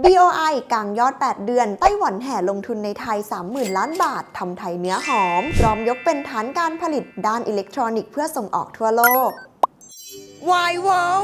BOI กลางยอด 8 เดือน ไต้หวันแห่ลงทุนในไทย 30,000 ล้านบาท ทำไทยเนื้อหอม พร้อมยกเป็นฐานการผลิตด้านอิเล็กทรอนิกส์เพื่อส่งออกทั่วโลก Why Wow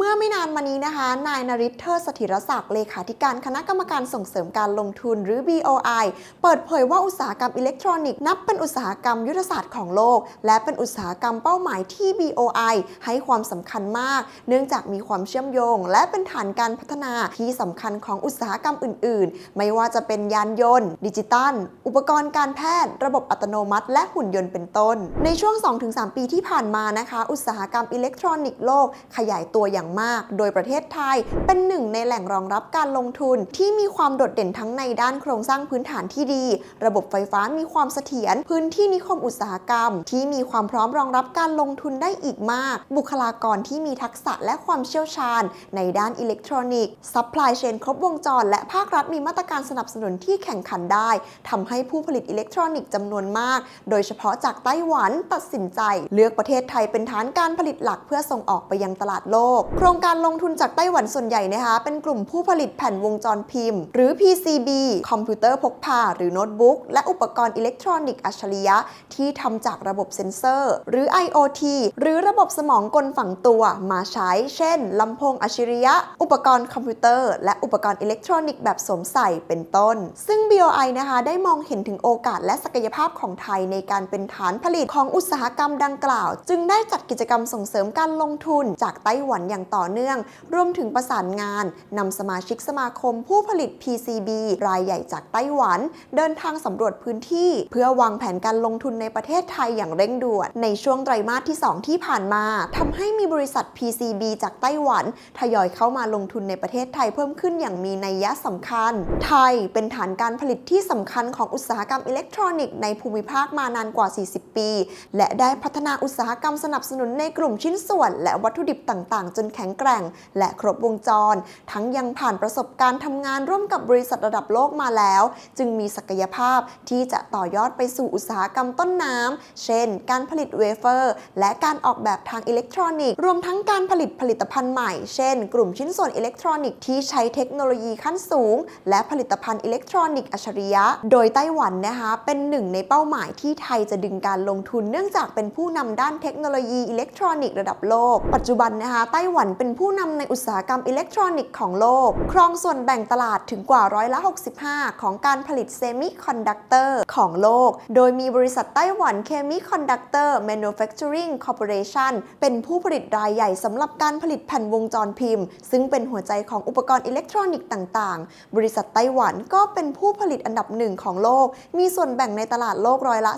เมื่อไม่นานมานี้นะคะ นายนริศเทอร์สถิรศักดิ์เลขาธิการคณะกรรมการส่งเสริมการลงทุนหรือ BOI เปิดเผยว่าอุตสาหกรรมอิเล็กทรอนิกส์นับเป็นอุตสาหกรรมยุทธศาสตร์ของโลก และเป็นอุตสาหกรรมเป้าหมายที่ BOI ให้ความสำคัญมาก เนื่องจากมีความเชื่อมโยง และเป็นฐานการพัฒนาที่สำคัญของอุตสาหกรรมอื่น ๆ ไม่ว่าจะเป็นยานยนต์ ดิจิตัล อุปกรณ์การแพทย์ ระบบอัตโนมัติ และหุ่นยนต์เป็นต้น ในช่วง 2-3 ปีที่ผ่านมานะคะ อุตสาหกรรมอิเล็กทรอนิกส์โลกขยายตัวอย่างมาก โดยประเทศไทยเป็นหนึ่งในแหล่งรองรับการลงทุนที่มีความโดดเด่นทั้งในด้านโครงสร้างพื้นฐานที่ดี ระบบไฟฟ้ามีความเสถียรพื้นที่นิคมอุตสาหกรรม ที่มีความพร้อมรองรับการลงทุนได้อีกมาก บุคลากรที่มีทักษะและความเชี่ยวชาญ ในด้านอิเล็กทรอนิกส์ซัพพลายเชนครบวงจร และภาครัฐมีมาตรการสนับสนุนที่แข่งขันได้ทำให้ผู้ผลิตอิเล็กทรอนิกส์จำนวนมาก โดยเฉพาะจากไต้หวันตัดสินใจ เลือกประเทศไทยเป็นฐานการผลิตหลักเพื่อส่งออกไปยังตลาดโลกโครงการลงทุนจากไต้หวันส่วนใหญ่นะคะเป็นกลุ่มผู้ผลิตแผ่นวงจรพิมพ์ หรือ PCB คอมพิวเตอร์พกพาหรือโน้ตบุ๊กและอุปกรณ์อิเล็กทรอนิกส์อัจฉริยะ ที่ทำจากระบบเซ็นเซอร์ หรือ IoT หรือระบบสมองกลฝังตัวมาใช้ เช่นลำโพงอัจฉริยะ อุปกรณ์คอมพิวเตอร์ และอุปกรณ์อิเล็กทรอนิกส์แบบสวมใส่เป็นต้น ซึ่ง BOI นะคะได้มองเห็นถึงโอกาสและศักยภาพของไทยในการเป็นฐานผลิตของอุตสาหกรรมดังกล่าว จึงได้จัดกิจกรรมส่งเสริมการลงทุนจากไต้หวันอย่างต่อเนื่อง รวมถึงประสานงานนำสมาชิกสมาคมผู้ผลิต PCB รายใหญ่จากไต้หวัน เดินทางสำรวจพื้นที่ เพื่อวางแผนการลงทุนในประเทศไทยอย่างเร่งด่วน ในช่วงไตรมาสที่ 2 ที่ผ่านมาทำให้มีบริษัท PCB จากไต้หวัน ทยอยเข้ามาลงทุนในประเทศไทยเพิ่มขึ้นอย่างมีนัยยะสำคัญ ไทยเป็นฐานการผลิตที่สำคัญของอุตสาหกรรมอิเล็กทรอนิกส์ในภูมิภาคมานานกว่า 40 ปี และได้พัฒนาอุตสาหกรรมสนับสนุนในกลุ่มชิ้นส่วน และวัตถุดิบต่าง ๆ จนแข็งแกร่ง และครบวงจร ทั้งยังผ่านประสบการณ์ทำงานร่วมกับบริษัทระดับโลกมาแล้ว จึงมีศักยภาพที่จะต่อยอดไปสู่อุตสาหกรรมต้นน้ำ เช่น การผลิตเวเฟอร์ และการออกแบบทางอิเล็กทรอนิกส์ รวมทั้งการผลิตผลิตภัณฑ์ใหม่ เช่น กลุ่มชิ้นส่วนอิเล็กทรอนิกส์ที่ใช้เทคโนโลยีขั้นสูง และผลิตภัณฑ์อิเล็กทรอนิกส์อัจฉริยะ โดยไต้หวันนะคะเป็นหนึ่งในเป้าหมายที่ไทยจะดึงการลงทุนเนื่องจากเป็นผู้นำด้านเทคโนโลยีอิเล็กทรอนิกส์ระดับโลก ปัจจุบันนะคะไต้หวันวันเป็นผู้นำในอุตสาหกรรมอิเล็กทรอนิกส์ของโลก ครองส่วนแบ่งตลาดถึงกว่าร้อยละ65 ของการผลิตเซมิคอนดักเตอร์ของโลก โดยมีบริษัทไต้หวันเคมีคอนดักเตอร์ Manufacturing Corporation เป็นผู้ผลิตรายใหญ่สำหรับการผลิตแผ่นวงจรพิมพ์ ซึ่งเป็นหัวใจของอุปกรณ์อิเล็กทรอนิกส์ต่างๆ บริษัทไต้หวันก็เป็นผู้ผลิตอันดับหนึ่งของโลก มีส่วนแบ่งในตลาดโลกร้อยละ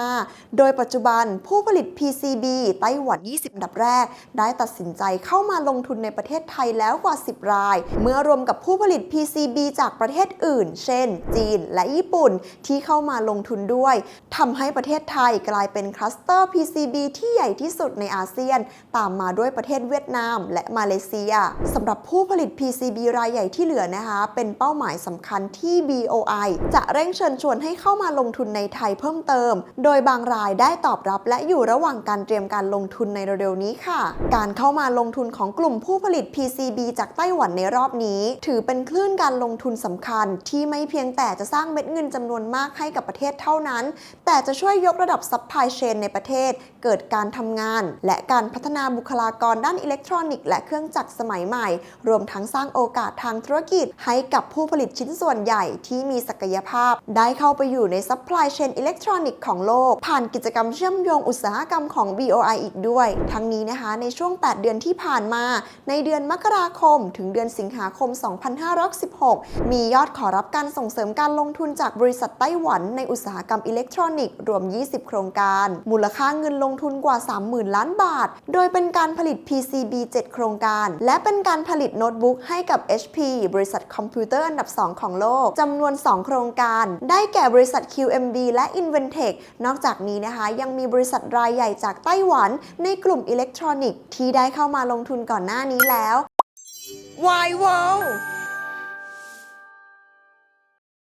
35 โดยปัจจุบันผู้ผลิต PCB ไต้หวัน 20 อันดับแรก ได้ตัดสินใจเข้ามาลงทุนในประเทศไทยแล้วกว่า 10 ราย เมื่อรวมกับผู้ผลิต PCB จากประเทศอื่น เช่น จีนและญี่ปุ่นที่เข้ามาลงทุนด้วยทำให้ประเทศไทยกลายเป็นคลัสเตอร์ PCB ที่ใหญ่ที่สุดในอาเซียน ตามมาด้วยประเทศเวียดนาม และมาเลเซียสำหรับผู้ผลิต PCB รายใหญ่ที่เหลือนะคะ เป็นเป้าหมายสำคัญที่ BOI จะเร่งเชิญชวนให้เข้ามาลงทุนในไทยเพิ่มเติม โดยบางรายได้ตอบรับและอยู่ระหว่างการเตรียมการลงทุนในเร็วๆนี้ค่ะ การเข้ามาลงทุนของกลุ่มผู้ผลิต PCB จากไต้หวันในรอบนี้ ถือเป็นคลื่นการลงทุนสำคัญ ที่ไม่เพียงแต่จะสร้างเม็ดเงินจำนวนมากให้กับประเทศเท่านั้น แต่จะช่วยยกระดับซัพพลายเชนในประเทศ เกิดการทำงาน และการพัฒนาบุคลากรด้านอิเล็กทรอนิกส์และเครื่องจักรสมัยใหม่ รวมทั้งสร้างโอกาสทางธุรกิจ ให้กับผู้ผลิตชิ้นส่วนใหญ่ที่มีศักยภาพ ได้เข้าไปอยู่ในซัพพลายเชนอิเล็กทรอนิกส์ของโลก ผ่านกิจกรรมเชื่อมโยงอุตสาหกรรมของ BOI อีกด้วย ทั้งนี้นะคะในช่วง 8 เดือนที่ผ่านมา ในเดือนมกราคม ถึงเดือนสิงหาคม 2516 มียอดขอรับการส่งเสริมการลงทุนจากบริษัทไต้หวันในอุตสาหกรรมอิเล็กทรอนิกส์รวม 20 โครงการ มูลค่าเงินลงทุนกว่า 30,000 ล้านบาท โดยเป็นการผลิต PCB 7 โครงการ และเป็นการผลิตโน้ตบุ๊กให้กับ HP บริษัทคอมพิวเตอร์อันดับ 2 ของโลกจำนวน 2 โครงการ ได้แก่บริษัท QMB และ Inventec นอกจากนี้นะคะ ยังมีบริษัทรายใหญ่จากไต้หวัน ในกลุ่มอิเล็กทรอนิกส์ที่ได้เข้ามาลงทุนก่อนหน้านี้แล้ว Why Wow